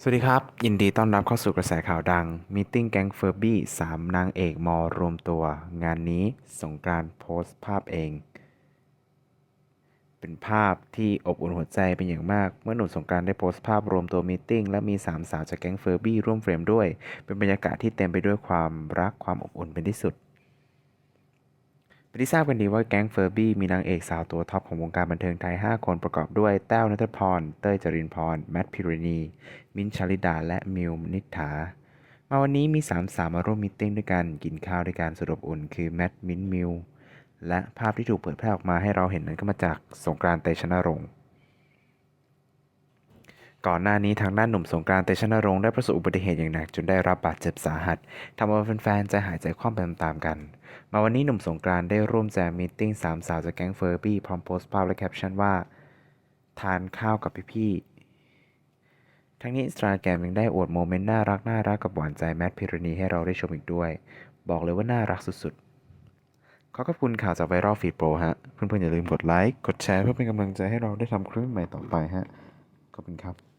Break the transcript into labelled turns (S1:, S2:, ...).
S1: สวัสดีครับ ยินดีต้อนรับเข้าสู่กระแสข่าวดังม e ติ้งแก๊งเฟอร์บี้สามนางเอกมอรวมตัว งานนี้สงกราน์โพสต์ภาพเอง เป็นภาพที่อบอุ่นหัวใจเป็นอย่างมาก เมื่อหนุ่มสงกราน์ได้โพสต์ภาพรวมตัวม e ติ้งและมีสามสาวจากแก๊งเฟอร์บี้ร่วมเฟรมด้วย เป็นบรรยากาศที่เต็มไปด้วยความรักความอบอุ่นเป็นที่สุด เป็นที่ทราบกันดีว่าแก๊งเฟอร์บี้มีนางเอกสาวตัวท็อปของวงการบันเทิงไทย 5 คนประกอบด้วย แต้วนัทพร เต้ยจรินพร แมทพิรณี มิ้นชาลิดา และมิวนิษฐา มาวันนี้มีสามสาวมาร่วมมิทติ้งด้วยกัน กินข้าวด้วยการสุดอบอุ่น คือแมท มิ้น มิว และภาพที่ถูกเผยแพร่ออกมาให้เราเห็นนั้นก็มาจากสงกรานต์เตชะนรงค์ ก่อนหน้านี้ทางด้านหนุ่มสงกรานต์เตชะนรงค์ได้ประสบอุบัติเหตุอย่างหนักจนได้รับบาดเจ็บสาหัสทำเอาแฟนๆใจหายใจคว่ำไปตามๆกัน มาวันนี้หนุ่มสงกรานต์ได้ร่วมแจมมีตติ้งสามสาวจากแก๊งเฟอร์บี้พร้อมโพสต์ภาพและแคปชั่นว่า ทานข้าวกับพี่ๆทั้งนี้อินสตาแกรมยังได้อวดโมเมนต์น่ารักน่ารักกับหวานใจแมทพิรณีให้เราได้ชมอีกด้วย บอกเลยว่าน่ารักสุดๆขอขอบคุณข่าวจากไวรัลฟีดโปรฮะ เพื่อนๆอย่าลืมกดไลค์ กดแชร์เพื่อเป็นกำลังใจให้เราได้ทำคลิปใหม่ต่อไปฮะ ขอบคุณครับ